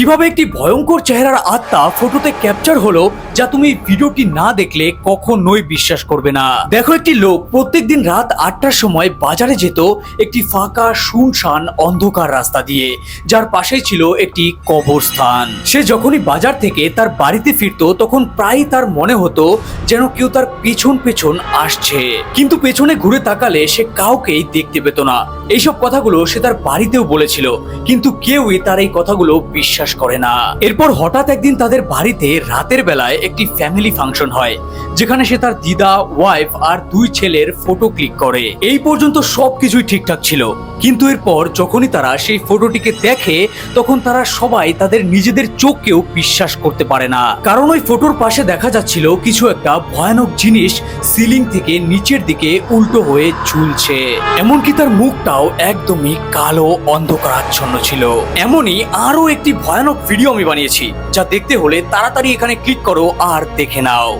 কীভাবে একটি ভয়ঙ্কর চেহারার আত্মা ফটোতে ক্যাপচার হলো যা তুমি ভিডিওটি না দেখলে কখনোই বিশ্বাস করবে না। দেখো একটি লোক প্রত্যেকদিন রাত আটটার সময় বাজারে যেত একটি ফাঁকা, শুনশান, অন্ধকার রাস্তা দিয়ে, যার পাশেই ছিল একটি কবরস্থান। সে যখনই বাজার থেকে তার বাড়িতে ফিরতো, তখন প্রায়ই তার মনে হতো যেন কেউ তার পেছন পেছন আসছে। কিন্তু পেছনে ঘুরে তাকালে সে কাউকেই দেখতে পেত না। এইসব কথাগুলো সে তার বাড়িতেও বলেছিল, কিন্তু কেউই তার এই কথাগুলো বিশ্বাস করে না। এরপর হঠাৎ একদিন তাদের বাড়িতে রাতের বেলায় একটি ফ্যামিলি ফাংশন হয়, যেখানে সে তার দিদা ওয়াইফ আর দুই ছেলের ফটো ক্লিক করে। এই পর্যন্ত সবকিছুই ঠিকঠাক ছিল। কিন্তু এরপর যখনই তারা সেই ফটোটিকে দেখে, তখন তারা সবাই তাদের নিজেদের চোখকেও বিশ্বাস করতে পারে না। কারণ ওই ফটোর পাশে দেখা যাচ্ছিল কিছু একটা ভয়ানক জিনিস সিলিং থেকে নিচের দিকে উল্টো হয়ে ঝুলছে। এমনকি তার মুখটাও একদমই কালো, অন্ধকারাচ্ছন্ন ছিল। এমনই আরও একটি ভয়ানক ভিডিও আমি বানিয়েছি যা দেখতে হলে তাড়াতাড়ি এখানে ক্লিক করো আর দেখে নাও।